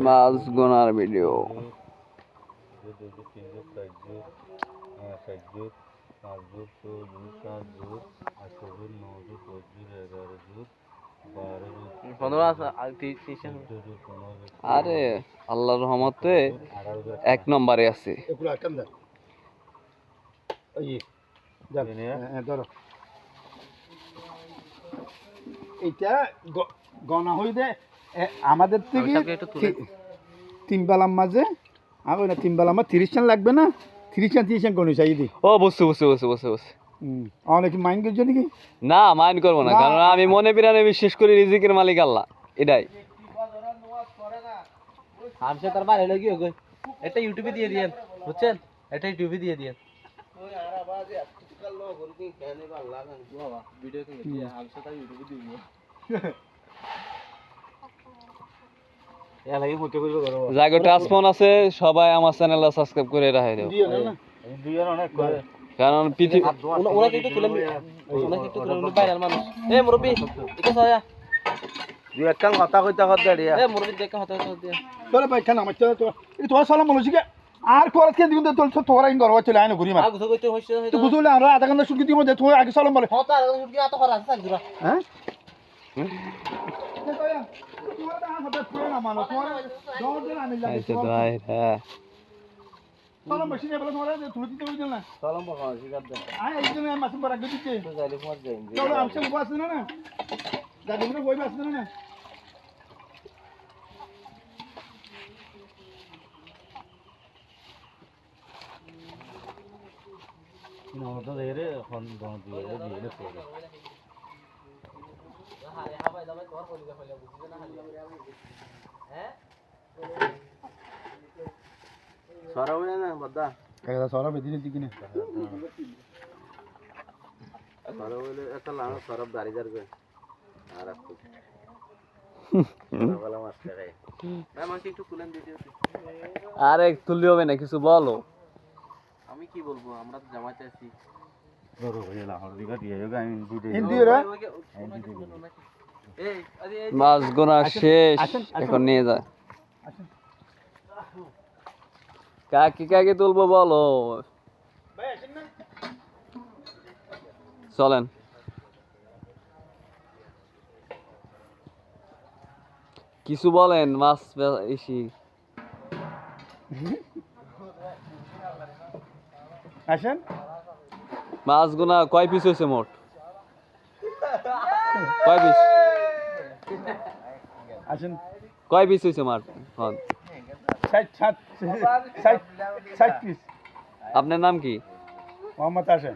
মাছ গোনার ভিডিও পাঁচ যোগ যোগ সাত যোগ আট যোগ যোগ দশ যোগ এগারো যোগ আর আল্লাহর রহমতে এক নম্বরে আছে? হ্যাঁ, হ্যাঁ, ধরো। এইটা গ- গণা হই দে আমাদের থেকে তিন বেলার মাঝে। আগে না তিন মাঝে তিরিশ চান লাগবে না? তিরিশ চান তিরিশ চান গণি চাই দি ও বুঝছি বুঝছি বুঝছি বুঝছি বুঝছি অনেক মাইন্ড করছ নাকি? না মাইন্ড করব না না। কারণ আমি মনে বিরানে বিশ্বাস করি রিজিকের মালিক আল্লাহ এটাই। আমসে তার বাইরে লাগি গো এটা ইউটিউবে দিয়ে দিয়েন বুঝছেন? এটা ইউটিউবে দিয়ে দিয়েন। ভিডিও দিয়ে আমসে তার ইউটিউবে দিয়ে দিয়েন এ লাগি মুতে কইব করো যাকে টাচ ফোন আছে সবাই আমার চ্যানেলটা সাবস্ক্রাইব করে রাখে করে। কারণ পৃথিবী ওনাকে একটু তুলে ওনাকে একটু তুলে উনি মানুষ। এ মুরব্বি এটা সায়া দুই একখান কথা কইতা কর এ মুরব্বি দেখে দিয়ে তোরা ভাই খানা আমার তো এই তোমার সালাম কি? আর কোরাত কে দিগুন তোর তোরা ইন গরবা চলে আইনো ঘুরি মার। আগুতো কইতে হইছে তো বুঝলে আমরা আধা ঘণ্টা শুকি দিব যে তুই আগে সালাম বলে। শুটকি করা আছে হ্যাঁ? আচ্ছা তো আয় হ্যাঁ সালাম বাবা শিকার দে তো যাইলে পৌঁছ যাই নমত দেরে এখন দন দিয়ে দিয়ে করে সরাবো না বদ্দা সরাবো বলে একটা লানো সরব আর একটু খাই আমাকে একটু কুলেন দিতে আরে তুললি হবে না কিছু বলো। আমি কি বলব? আমরা তো জামাতে আছি। মাছ গোনা শেষ। এখন নিয়ে যায় কাকে কাকে তুলবো বলো? চলেন। কিছু বলেন মাছ ইসি আসেন। মাছ গোনা কয় পিস হয়েছে মোট? কয় পিস আসেন। কয় পিস হয়েছে মার হন। আপনার নাম কি? মোহাম্মদ আসেন